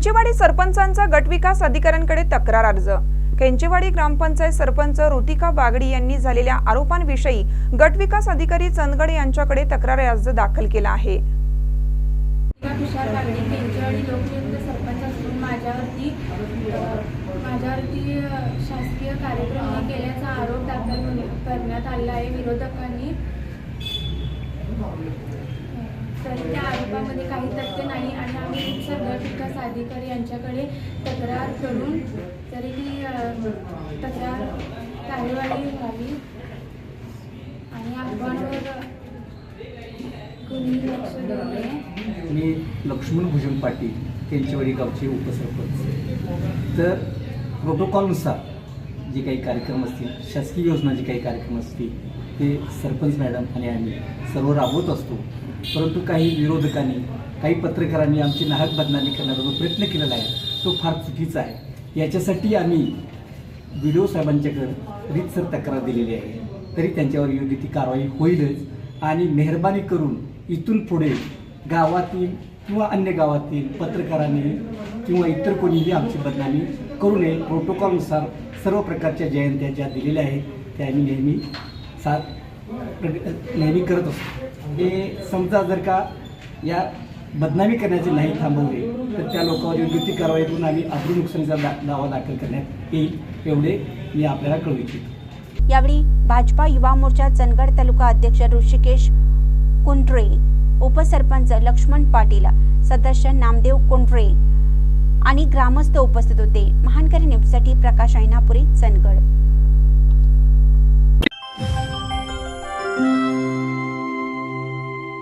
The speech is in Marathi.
खेंचेवाडी सरपंचांचा गटविकास अधिकाऱ्यांकडे तक्रार अर्ज. खेंचेवाडी ग्रामपंचायत सरपंच ऋतिका बागडी यांनी झालेल्या आरोपांविषयी गटविकास अधिकारी चंदगड यांच्याकडे तक्रार अर्ज दाखल केला आहे. तुषार लोकनियुक्त सरपंच असून माझ्यावरती माझ्यावरती शासकीय कार्यक्रम केल्याचा आरोप दाखल करण्यात आला आहे विरोधकांनी. तर त्या आरोपामध्ये काही तथ्य नाही आणि आम्ही सर गट विकास अधिकारी यांच्याकडे तक्रार करून तरी ती तक्रार कार्यवाही व्हावी आणि आव्हानावर कुणी लक्ष देऊ मी लक्ष्मण भुजंग पाटील केंचवाडी गावचे उपसरपंच. तर प्रोटोकॉलनुसार जे काही कार्यक्रम असतील शासकीय योजना जे काही कार्यक्रम असतील ते सरपंच मॅडम आणि आम्ही सर्व राबवत असतो. परंतु काही विरोधकांनी काही पत्रकारांनी आमची नाहक बदनामी करण्याचा जो प्रयत्न केलेला आहे. तो फार चुकीचा आहे. याच्यासाठी आम्ही बी डी ओ साहेबांच्याकडं रीतसर तक्रार दिलेली आहे. तरी त्यांच्यावर योग्य ती कारवाई होईलच. आणि मेहरबानी करून इथून पुढे गावातील किंवा अन्य गावातील पत्रकारांनी किंवा इतर कोणीही आमची बदनामी करू नये. प्रोटोकॉलनुसार सर्व प्रकारच्या जयंत्या ज्या दिलेल्या आहेत त्या आम्ही नेहमी साथ नेहमी करत असतो हे समजा जर का या बदनामी करण्याची नाही थांबवली तर त्या लोकांवर योग्य ती कारवाई करून आम्ही अब्रू नुकसानीचा दा दावा दाखल करण्यात येईल एवढे मी आपल्याला कळू इच्छितो. यावेळी भाजपा युवा मोर्चा चंदगड तालुका अध्यक्ष ऋषिकेश कुंट्रे उपसरपंच लक्ष्मण पाटील सदस्य नामदेव कुंट्रे आणि ग्रामस्थ उपस्थित होते. महानकरी न्यूजसाठी प्रकाश ऐनापुरी चंदगड.